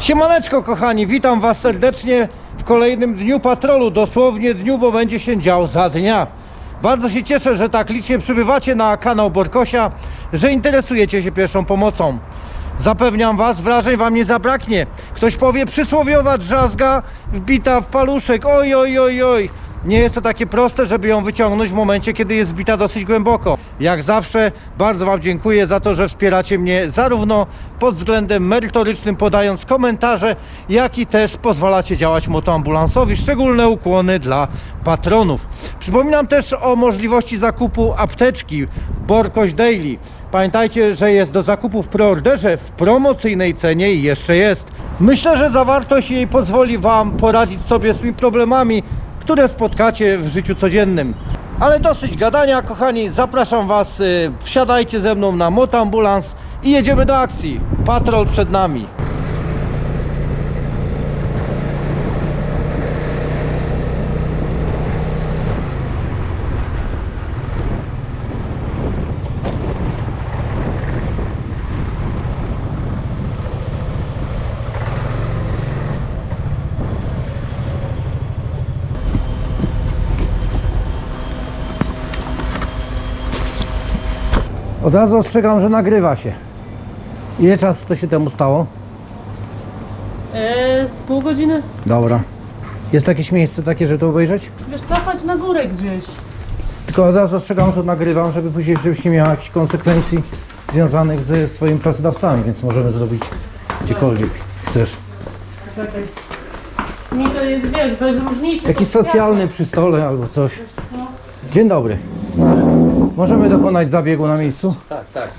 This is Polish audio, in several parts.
Siemaneczko kochani, witam was serdecznie w kolejnym dniu patrolu, dosłownie dniu, bo będzie się dział za dnia. Bardzo się cieszę, że tak licznie przybywacie na kanał Borkosia, że interesujecie się pierwszą pomocą. Zapewniam was, wrażeń wam nie zabraknie. Ktoś powie przysłowiowa drzazga wbita w paluszek, oj, oj, oj, oj. Nie jest to takie proste, żeby ją wyciągnąć w momencie, kiedy jest wbita dosyć głęboko. Jak zawsze, bardzo Wam dziękuję za to, że wspieracie mnie zarówno pod względem merytorycznym, podając komentarze, jak i też pozwalacie działać motoambulansowi. Szczególne ukłony dla patronów. Przypominam też o możliwości zakupu apteczki Borkoś Daily. Pamiętajcie, że jest do zakupu w preorderze w promocyjnej cenie i jeszcze jest. Myślę, że zawartość jej pozwoli Wam poradzić sobie z tymi problemami, które spotkacie w życiu codziennym. Ale dosyć gadania, kochani. Zapraszam Was, y, wsiadajcie ze mną na motoambulans i jedziemy do akcji. Patrol przed nami. Od razu ostrzegam, że nagrywa się. Ile czasu to się temu stało? Eee, z pół godziny. Dobra. Jest jakieś miejsce takie, żeby to obejrzeć? Wiesz co, chodź na górę gdzieś. Tylko od razu ostrzegam, że nagrywam, żeby później, żebyś nie miał jakichś konsekwencji związanych ze swoimi pracodawcami, więc możemy zrobić gdziekolwiek chcesz. Czekaj. Mi to jest, wiesz, bez różnicy. Jakiś To socjalny przy stole albo coś. Dzień dobry. Możemy dokonać zabiegu na miejscu? Tak, tak.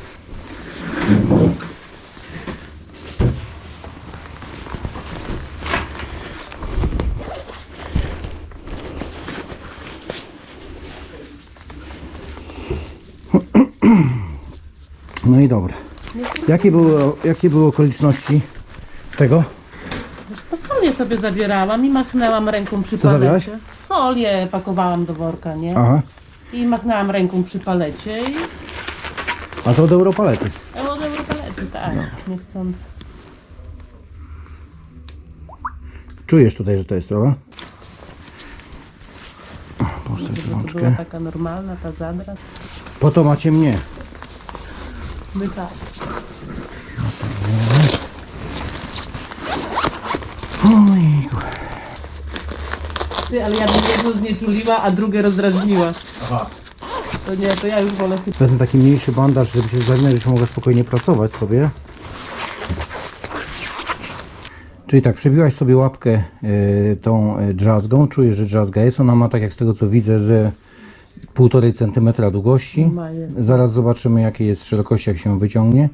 No i dobra. Jakie były, jakie były okoliczności tego? Wiesz co, folię sobie zabierałam i machnęłam ręką przy Co zabierałaś? palecie. Folię pakowałam do worka, nie? Aha. I machnęłam ręką przy palecie i... A to od Europalety. A od palety, tak, nie chcąc. Czujesz tutaj, że to jest trochę? Postaw Żeby to była rączkę. taka normalna ta zadra. Po to macie mnie. My tak. Ojku. Ty, ale ja bym jedno znieczuliła, a drugie rozdrażniła. To nie, to ja już wolę chyba. Wezmę taki mniejszy bandaż, żeby się zagnąć, żebyś mogła spokojnie pracować sobie. Czyli tak, przebiłaś sobie łapkę y, tą y, drzazgą, czujesz, że drzazga jest. Ona ma, tak jak z tego co widzę, że 1,5 cm długości. Ma, jest. Zaraz zobaczymy, jakie jest szerokości, jak się wyciągnie.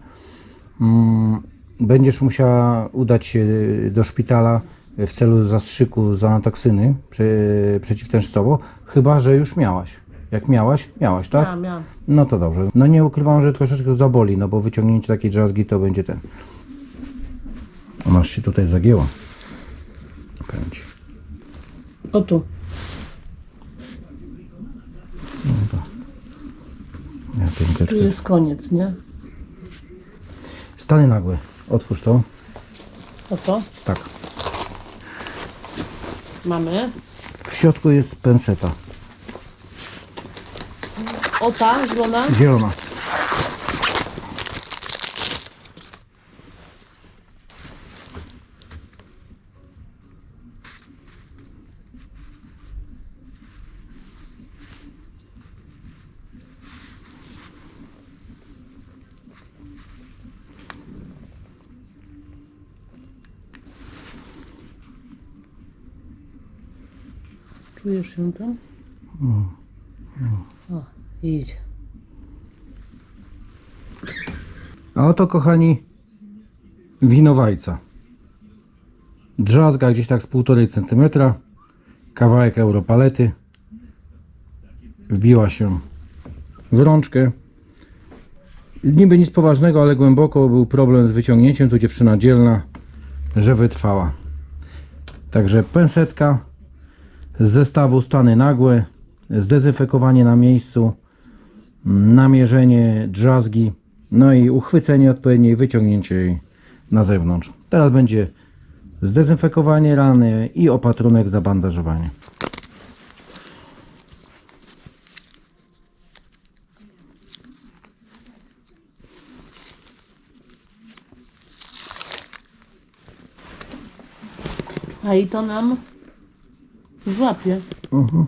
Mm, Będziesz musiała udać się do szpitala w celu zastrzyku z anatoksyny przeciwtężcowo, chyba że już miałaś. Jak miałaś, miałaś, tak? Miałam, miałam. No to dobrze. No nie ukrywam, że troszeczkę to zaboli, no bo wyciągnięcie takiej drzazgi to będzie ten. Ona się tutaj zagięła. Ci. O tu. Ja Tu jest koniec, nie? Stany nagłe. Otwórz to. O to. Tak. Mamy. W środku jest penseta. O ta, zielona. Zielona. Czujesz ją tam? O, idzie. A oto, kochani, winowajca. Drzazga gdzieś tak z 1,5 cm. Kawałek europalety. Wbiła się w rączkę. Niby nic poważnego, ale głęboko był problem z wyciągnięciem. Tu dziewczyna dzielna, że wytrwała. Także pensetka z zestawu stany nagłe, zdezynfekowanie na miejscu, namierzenie drzazgi, no i uchwycenie odpowiednie i wyciągnięcie jej na zewnątrz. Teraz będzie zdezynfekowanie rany i opatrunek zabandażowanie. A i to nam złapie. Mhm.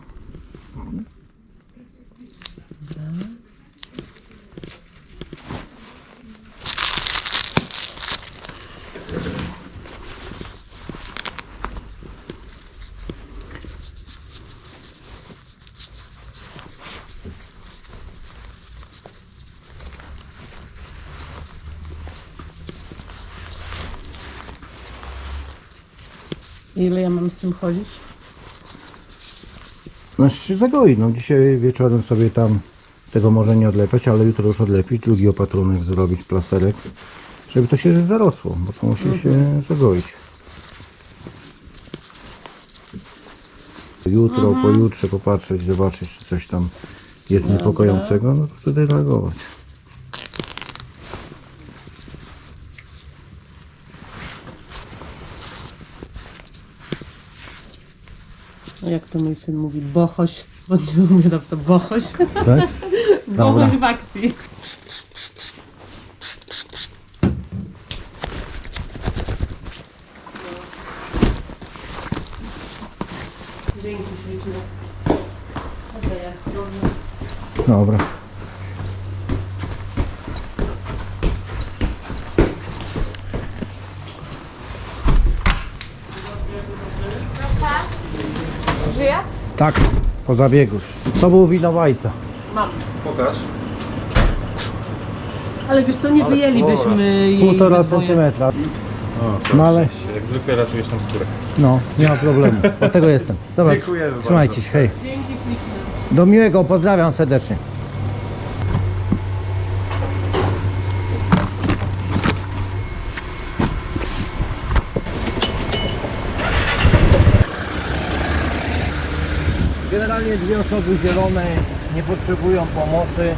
Ile ja mam z tym chodzić? No się zagoi, no dzisiaj wieczorem sobie tam tego może nie odlepiać, ale jutro już odlepić, drugi opatrunek zrobić, plasterek, żeby to się zarosło, bo to musi się zagoić. Jutro, pojutrze popatrzeć, zobaczyć, czy coś tam jest niepokojącego, no to wtedy reagować. Jak to mój syn mówi? Bochoś. Bo nie umie tam to bochoś. Tak? Bochoś w akcji. Dzięki. Okej, ja. Dobra. Żyje? Tak, po zabiegu. To był winowajca. Mam. Pokaż. Ale wiesz co, nie wyjęlibyśmy jej Półtora we dwoje. centymetra. O, No ale- Jak zwykle ratujesz tam skórę. No, nie ma problemu. Od tego jestem. Dobra, Dziękujemy trzymajcie się, hej. Dzięki. Do miłego, pozdrawiam serdecznie. Osoby zielone nie potrzebują pomocy.